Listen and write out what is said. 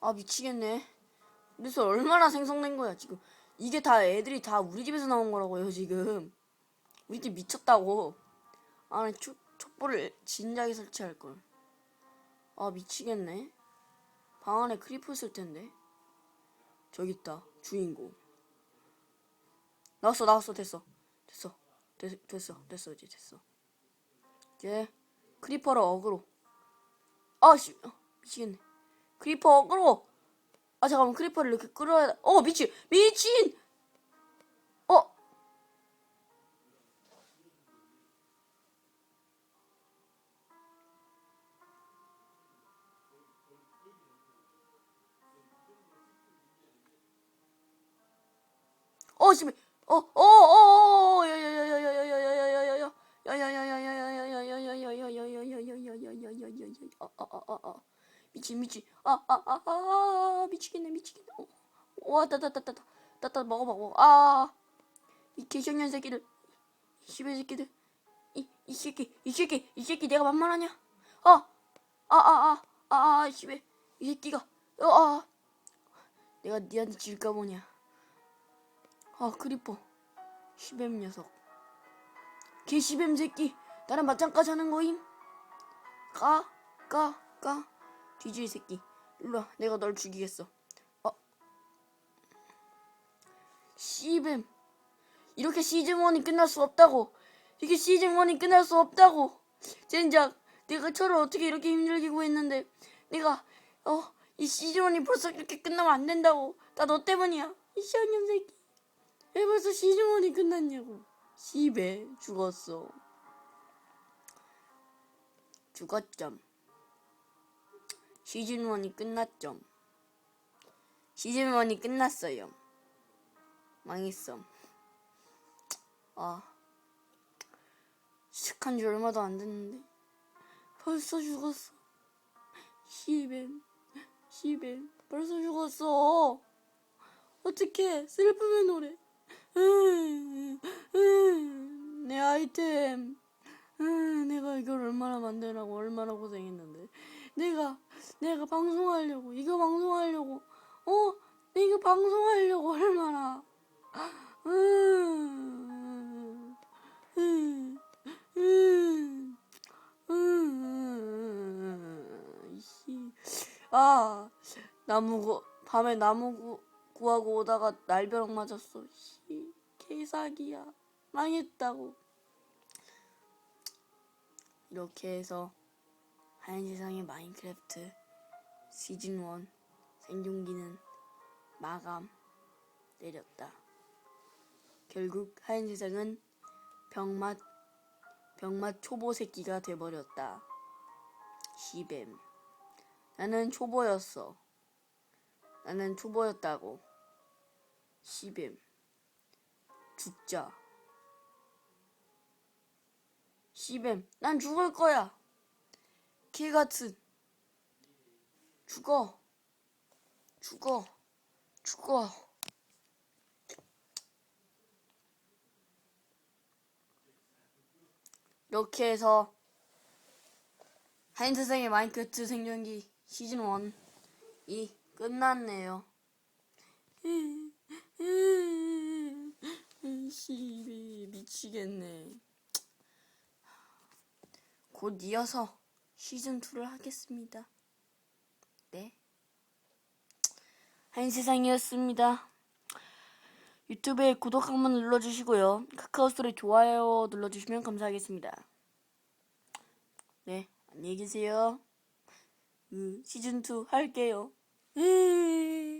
아 미치겠네. 그래서 얼마나 생성된 거야 지금. 이게 다 애들이 다 우리 집에서 나온 거라고요 지금. 우리 집 미쳤다고. 아니 초, 촛불을 진작에 설치할 걸. 아 미치겠네. 방 안에 크리프 있을 텐데. 저기 있다 주인공. 나왔어 나왔어 됐어 됐어 됐, 됐어 됐어 이제 됐어. 이제 크리퍼를 어그로. 아씨 어, 미치겠네. 크리퍼 어그로. 아 잠깐만 크리퍼를 이렇게 끌어야 돼. 어 미친 미친. 어 어, 씨발. 어, 어, 어, 어, 야, 야, 야, 야, 야, 야, 야, 야, 야, 야, 야, 야. 야, 야, 야, 야, 야, 야, 야, 야, 야, 야, 야, 야, 야, 야, 야, 야, 야, 야, 야, 야. 아, 아, 아, 아, 아. 미친, 미친. 아, 아, 아, 아, 미치겠네, 미치겠네. 어. 와, 따, 따, 따, 따, 따, 따, 따, 먹어, 먹어. 아, 이 개성년 새끼들, 이 씨발 새끼들, 이, 이 새끼, 이 새끼, 이 새끼 내가 만만하냐? 아, 아, 아, 아, 아, 아, 이 새끼가, 어, 아, 내가 니한테 질까 보냐? 아 크리퍼 시뱀 녀석 개 시뱀 새끼 나랑 맞짱까지 하는 거임 가가가 뒤질 새끼. 일로와 내가 널 죽이겠어. 어? 시뱀 이렇게 시즌 1이 끝날 수 없다고. 이게 시즌 1이 끝날 수 없다고. 젠장 내가 저를 어떻게 이렇게 힘들게 구했는데 내가 어? 이 시즌 1이 벌써 이렇게 끝나면 안 된다고. 다너 때문이야. 이 시원년 새끼. 왜 벌써 시즌1이 끝났냐고. 시베 죽었어. 죽었점. 시즌1이 끝났점. 시즌1이 끝났어요. 망했어. 아. 시작한 지 얼마도 안 됐는데. 벌써 죽었어. 시벤. 시벤. 벌써 죽었어. 어떡해. 슬픔의 노래. 음, 음, 내 아이템. 음, 내가 이걸 얼마나 만드라고 얼마나 고생했는데. 내가, 내가 방송하려고, 이거 방송하려고, 어? 이거 방송하려고 얼마나. 음, 음, 음, 음, 씨. 아, 나무, 구, 밤에 나무 구, 구하고 오다가 날벼락 맞았어. 씨, 개사기야. 망했다고. 이렇게 해서 하얀 세상의 마인크래프트 시즌 1 생존기는 마감 내렸다. 결국 하얀 세상은 병맛 병맛 초보 새끼가 돼버렸다. 시뱀. 나는 초보였어. 나는 초보였다고. 시뱀. 죽자. 시뱀. 난 죽을 거야. 개 같은. 죽어. 죽어. 죽어. 이렇게 해서 하인세상의 마인크래프트 생존기 시즌 1이 끝났네요. 씨 미치겠네. 곧 이어서 시즌 2를 하겠습니다. 네. 한 세상이었습니다. 유튜브에 구독 한번 눌러주시고요. 카카오 스토리 좋아요 눌러주시면 감사하겠습니다. 네, 안녕히 계세요. 음, 시즌 2 할게요. 음.